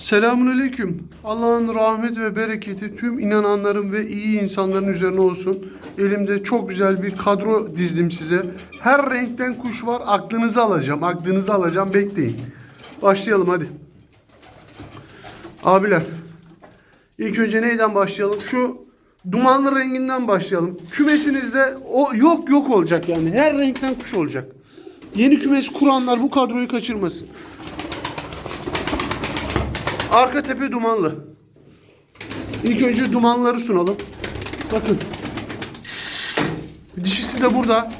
Selamünaleyküm. Allah'ın rahmet ve bereketi tüm inananların ve iyi insanların üzerine olsun. Elimde çok güzel bir kadro dizdim size. Her renkten kuş var. Aklınızı alacağım. Aklınızı alacağım. Bekleyin. Başlayalım hadi. Abiler. İlk önce neyden başlayalım? Şu dumanlı renginden başlayalım. Kümesinizde o yok yok olacak yani. Her renkten kuş olacak. Yeni kümes kuranlar bu kadroyu kaçırmasın. Arka tepe dumanlı. İlk önce dumanları sunalım. Bakın. Dişisi de burada.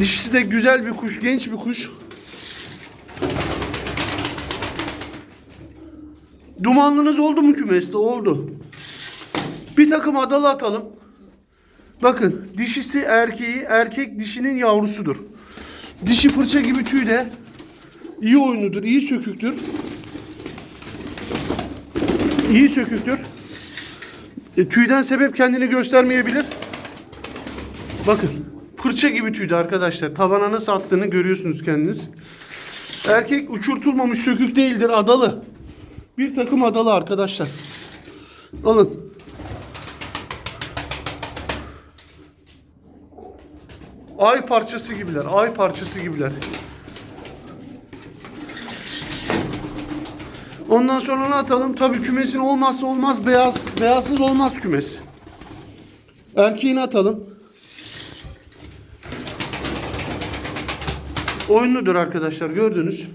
Dişisi de güzel bir kuş, genç bir kuş. Dumanlınız oldu mu kümeste? Oldu. Bir takım adalı atalım. Bakın dişisi erkeği, erkek dişinin yavrusudur. Dişi fırça gibi tüy de iyi oyunudur, iyi söküktür. İyi söküktür. E, tüyden sebep kendini göstermeyebilir. Bakın fırça gibi tüydü arkadaşlar. Tavana nasıl attığını görüyorsunuz kendiniz. Erkek uçurtulmamış sökük değildir adalı. Bir takım adalı arkadaşlar. Alın. Ay parçası gibiler. Ay parçası gibiler. Ondan sonra ne atalım? Tabii kümesin olmazsa olmaz beyaz beyazsız olmaz kümes. Erkeğini atalım. Oyunludur arkadaşlar gördünüz.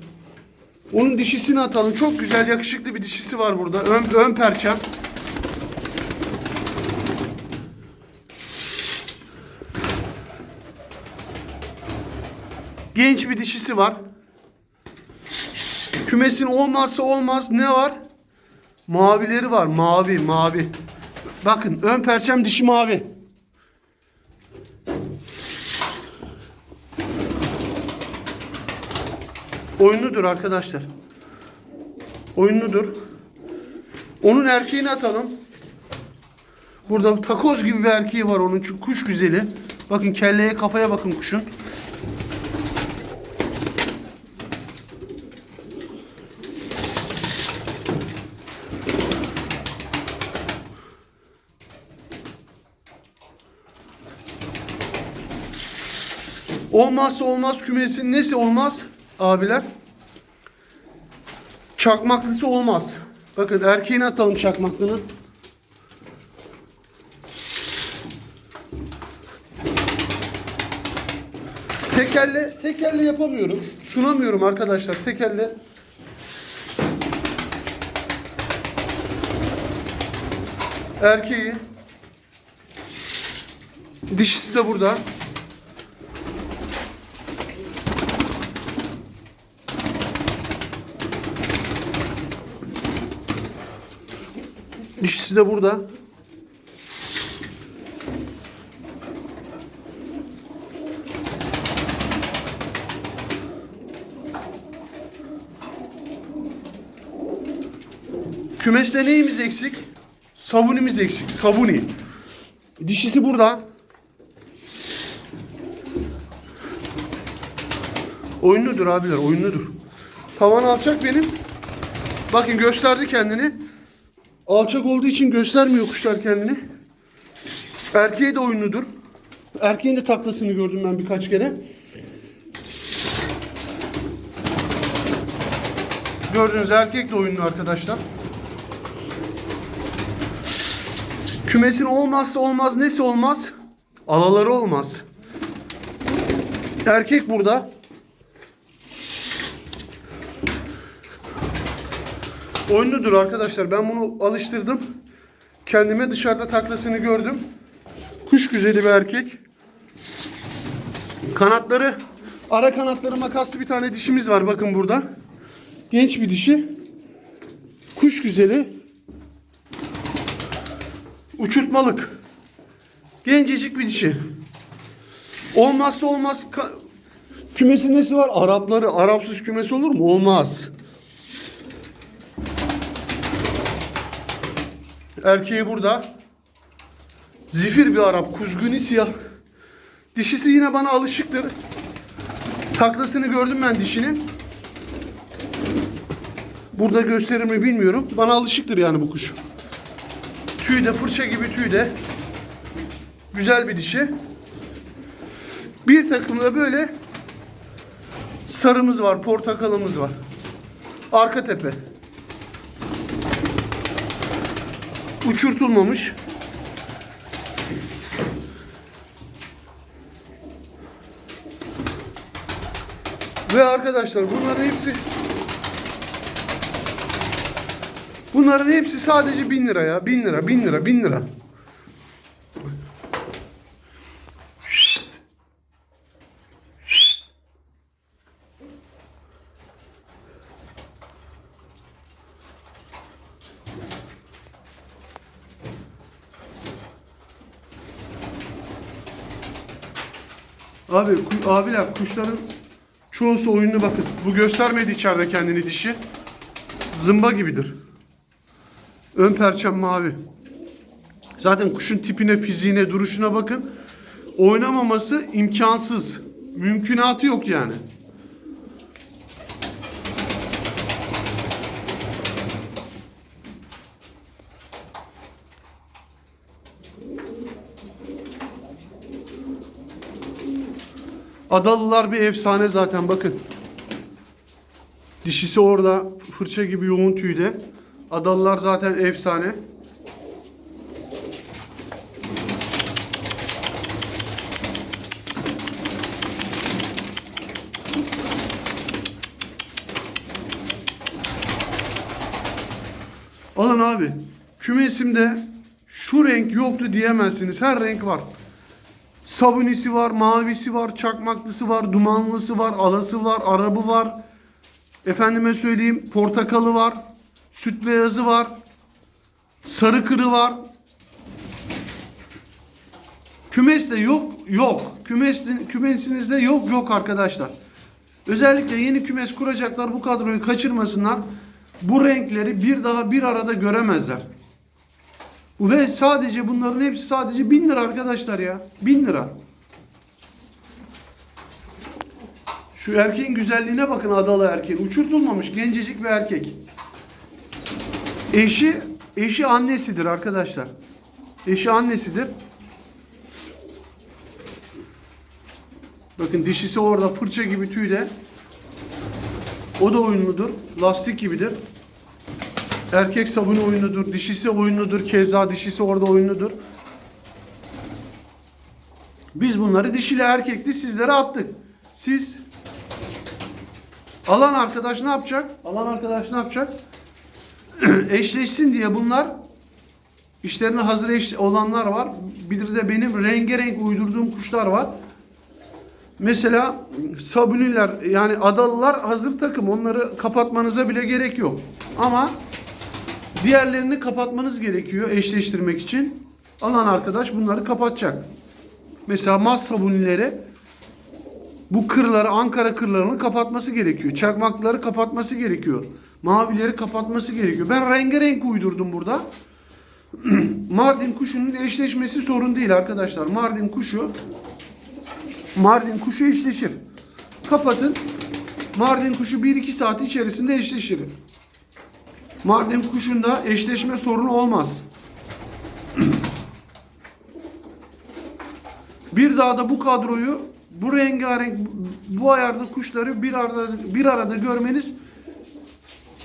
Onun dişisini atalım. Çok güzel yakışıklı bir dişisi var burada. Ön, ön perçem. Genç bir dişisi var. Kümesin olmazsa olmaz ne var? Mavileri var. Mavi, mavi. Bakın ön perçem dişi mavi. Oyunludur arkadaşlar. Oyunludur. Onun erkeğini atalım. Burada takoz gibi bir erkeği var onun çünkü kuş güzeli. Bakın kelleye kafaya bakın kuşun. Olmazsa olmaz kümesin nesi olmaz abiler? Çakmaklısı olmaz. Bakın erkeğini atalım çakmaklını. Tekelle, tekelle yapamıyorum. Sunamıyorum arkadaşlar tekelle. Erkeği. Dişisi de burada. Dişisi de burada. Kümeste neyimiz eksik? Sabunimiz eksik. Sabuni. Dişisi burada. Oyunludur abiler, oyunludur. Tavan alçak benim. Bakın gösterdi kendini. Alçak olduğu için göstermiyor kuşlar kendini. Erkeği de oyunludur. Erkeğin de taklasını gördüm ben birkaç kere. Gördüğünüz erkek de oyunlu arkadaşlar. Kümesin olmazsa olmaz nesi olmaz? Alaları olmaz. Erkek burada. Oyunludur arkadaşlar. Ben bunu alıştırdım. Kendime dışarıda taklasını gördüm. Kuş güzeli bir erkek. Kanatları, ara kanatları makaslı bir tane dişimiz var bakın burada. Genç bir dişi. Kuş güzeli. Uçurtmalık. Gencecik bir dişi. Olmazsa olmaz kümesi nesi var? Arapları. Arapsız kümesi olur mu? Olmaz. Erkeği burada. Zifir bir Arap. Kuzguni siyah. Dişisi yine bana alışıktır. Taklasını gördüm ben dişinin. Burada gösterir mi bilmiyorum. Bana alışıktır yani bu kuş. Tüy de fırça gibi tüy de. Güzel bir dişi. Bir takım da böyle sarımız var, portakalımız var. Arka tepe. Uçurtulmamış. Ve arkadaşlar bunların hepsi Bunların hepsi sadece 1000 lira ya. 1000 lira, 1000 lira, 1000 lira. Abi, abiler kuşların çoğusu oyunlu bakın. Bu göstermedi içeride kendini dişi. Zımba gibidir. Ön perçem mavi. Zaten kuşun tipine, fiziğine, duruşuna bakın. Oynamaması imkansız. Mümkünatı yok yani. Adalılar bir efsane zaten bakın. Dişisi orada fırça gibi yoğun tüyde. Adalılar zaten efsane. Alın abi. Kümesimde şu renk yoktu diyemezsiniz. Her renk var. Sabunisi var, mavisi var, çakmaklısı var, dumanlısı var, alası var, arabı var. Efendime söyleyeyim portakalı var, süt beyazı var, sarı kırı var. Kümeste yok, yok. Kümesin, kümesinizde yok, yok arkadaşlar. Özellikle yeni kümes kuracaklar bu kadroyu kaçırmasınlar. Bu renkleri bir daha bir arada göremezler. Ve sadece bunların hepsi sadece 1000 lira arkadaşlar ya. 1000 lira. Şu erkeğin güzelliğine bakın adalı erkeğin. Uçurtulmamış gencecik bir erkek. Eşi eşi annesidir arkadaşlar. Eşi annesidir. Bakın dişisi orada fırça gibi tüyde. O da oyunludur. Lastik gibidir. Erkek sabunu oyunludur. Dişisi oyunludur. Keza dişisi orada oyunludur. Biz bunları dişiyle erkekli sizlere attık. Siz alan arkadaş ne yapacak? Alan arkadaş ne yapacak? Eşleşsin diye bunlar işlerine hazır eş olanlar var. Bir de benim rengarenk uydurduğum kuşlar var. Mesela sabuniler yani adalılar hazır takım. Onları kapatmanıza bile gerek yok. Ama diğerlerini kapatmanız gerekiyor eşleştirmek için. Alan arkadaş bunları kapatacak. Mesela maz sabunileri bu kırları Ankara kırlarını kapatması gerekiyor. Çakmakları kapatması gerekiyor. Mavileri kapatması gerekiyor. Ben rengarenk uydurdum burada. Mardin kuşunun eşleşmesi sorun değil arkadaşlar. Mardin kuşu Mardin kuşu eşleşir. Kapatın. Mardin kuşu 1-2 saat içerisinde eşleşir. Mardin kuşunda eşleşme sorunu olmaz. Bir daha da bu kadroyu bu rengarenk bu ayarda kuşları bir arada bir arada görmeniz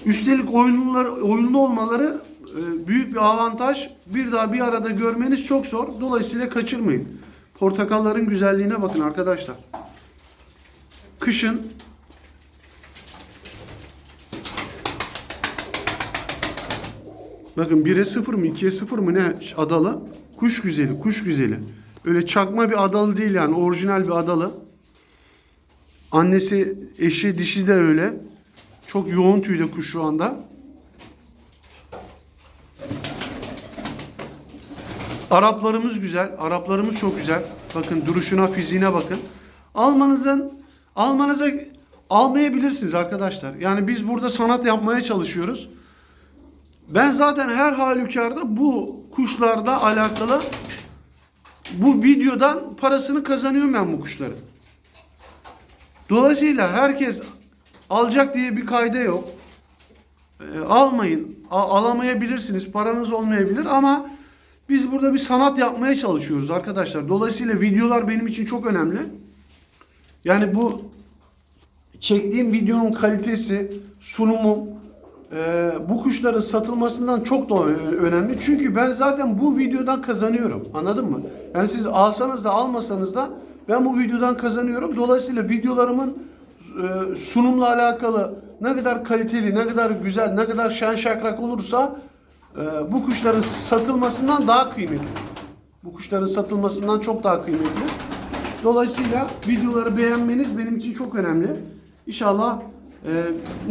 üstelik oyunlular oyunlu olmaları e, büyük bir avantaj. Bir daha bir arada görmeniz çok zor. Dolayısıyla kaçırmayın. Portakalların güzelliğine bakın arkadaşlar. Kışın Bakın 1'e 0 mı 2'ye 0 mı ne adalı? Kuş güzeli, kuş güzeli. Öyle çakma bir adalı değil yani orijinal bir adalı. Annesi, eşi, dişi de öyle. Çok yoğun tüyde kuş şu anda. Araplarımız güzel. Araplarımız çok güzel. Bakın duruşuna, fiziğine bakın. Almanızın almanıza almayabilirsiniz arkadaşlar. Yani biz burada sanat yapmaya çalışıyoruz. Ben zaten her halükarda bu kuşlarda alakalı bu videodan parasını kazanıyorum ben bu kuşların. Dolayısıyla herkes alacak diye bir kayda yok. e, almayın. A- alamayabilirsiniz. Paranız olmayabilir ama biz burada bir sanat yapmaya çalışıyoruz arkadaşlar. Dolayısıyla videolar benim için çok önemli. Yani bu çektiğim videonun kalitesi, sunumum e, bu kuşların satılmasından çok da önemli. Çünkü ben zaten bu videodan kazanıyorum. Anladın mı? Yani siz alsanız da almasanız da ben bu videodan kazanıyorum. Dolayısıyla videolarımın e, sunumla alakalı ne kadar kaliteli, ne kadar güzel, ne kadar şen şakrak olursa e, bu kuşların satılmasından daha kıymetli. Bu kuşların satılmasından çok daha kıymetli. Dolayısıyla videoları beğenmeniz benim için çok önemli. İnşallah e,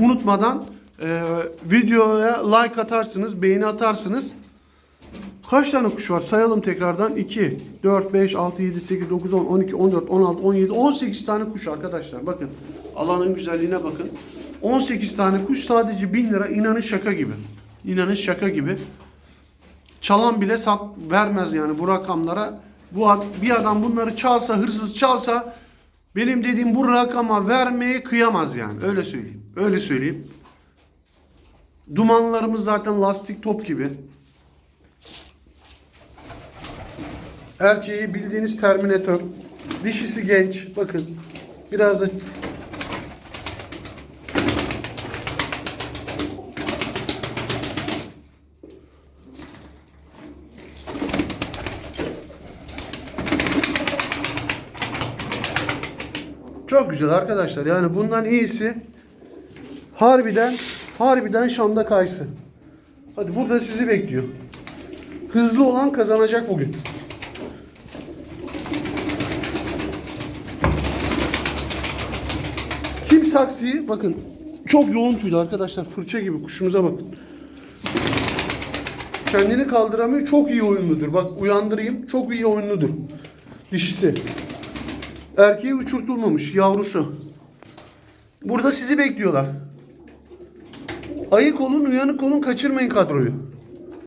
unutmadan e, videoya like atarsınız, beğeni atarsınız. Kaç tane kuş var? Sayalım tekrardan. 2, 4, 5, 6, 7, 8, 9, 10, 12, 14, 16, 17, 18 tane kuş arkadaşlar. Bakın alanın güzelliğine bakın. 18 tane kuş sadece 1000 lira. İnanın şaka gibi. İnanın şaka gibi. Çalan bile sat vermez yani bu rakamlara. Bu bir adam bunları çalsa, hırsız çalsa benim dediğim bu rakama vermeye kıyamaz yani. Öyle söyleyeyim. Öyle söyleyeyim. Dumanlarımız zaten lastik top gibi. Erkeği bildiğiniz Terminator. Dişisi genç. Bakın. Biraz da Çok güzel arkadaşlar. Yani bundan iyisi harbiden harbiden Şam'da kaysı. Hadi burada sizi bekliyor. Hızlı olan kazanacak bugün. Kim saksıyı bakın çok yoğun tüylü arkadaşlar fırça gibi kuşumuza bakın. Kendini kaldıramıyor çok iyi oyunludur. Bak uyandırayım çok iyi oyunludur. Dişisi. Erkeği uçurtulmamış yavrusu. Burada sizi bekliyorlar. Ayık olun, uyanık olun, kaçırmayın kadroyu.